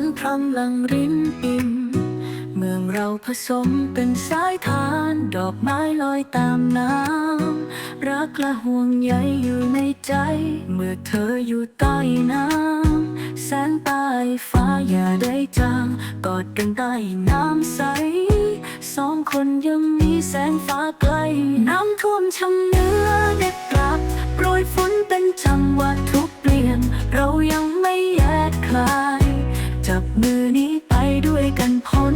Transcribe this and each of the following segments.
นพรำลังรินปิ่มเมืองเราผสมเป็นสายทาน ดอกไม้ลอยตามน้ำรักและห่วงใยอยู่ในใจ เมื่อเธออยู่ใต้น้ำแสงใต้ฟ้าอย่าได้จางกอดกันใต้น้ำใส สองคนยังมีแสงฟ้าไกล น้ำท่วมช้ำเนื้อเด็กกลับโปรยฝนเป็นจังหวะทุกเปลี่ยน เรายังไม่แยกคลาย จับมือนี้ไปด้วยกันพ้น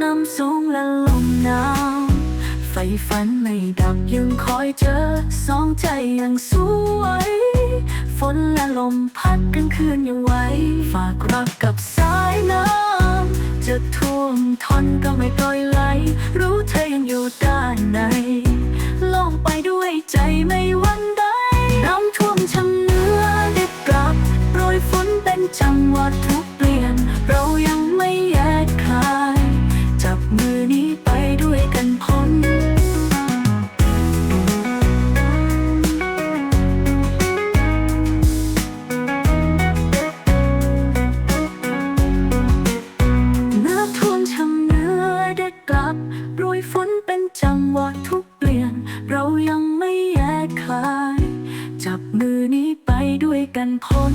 น้ำสูงและลมหนาวไฟฝันไม่ดับยังคอยเจอสองใจยังสวย ฝนและลมพัดกันคืนยังไหวฝากรักกับสายน้ำจะท่วมทนก็ไม่ปล่อยไหล เรายังไม่แยกคาย จับมือนี้ไปด้วยกันพ้น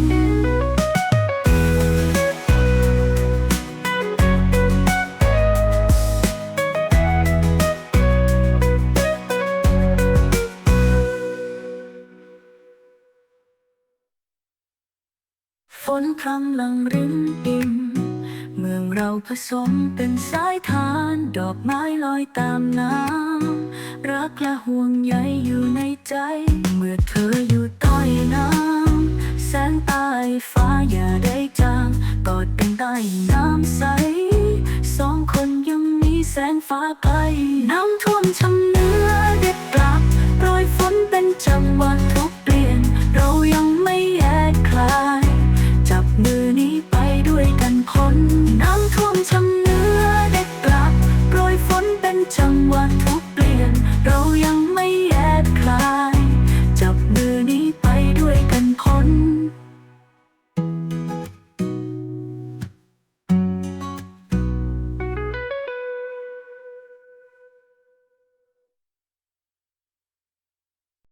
ฝนพรำลังรินปิมเมืองเราผสมเป็นสายทาง นดอกไม้ลอยตามน้ำ รักและห่วงใยอยู่ในใจ เมื่อเธออยู่ใต้น้ำ แสงใต้ฟ้าอย่าได้จางกอดกันใต้น้ำใส สองคนยังมีแสงฟ้าไกลน้ำท่วมชำเนื้อ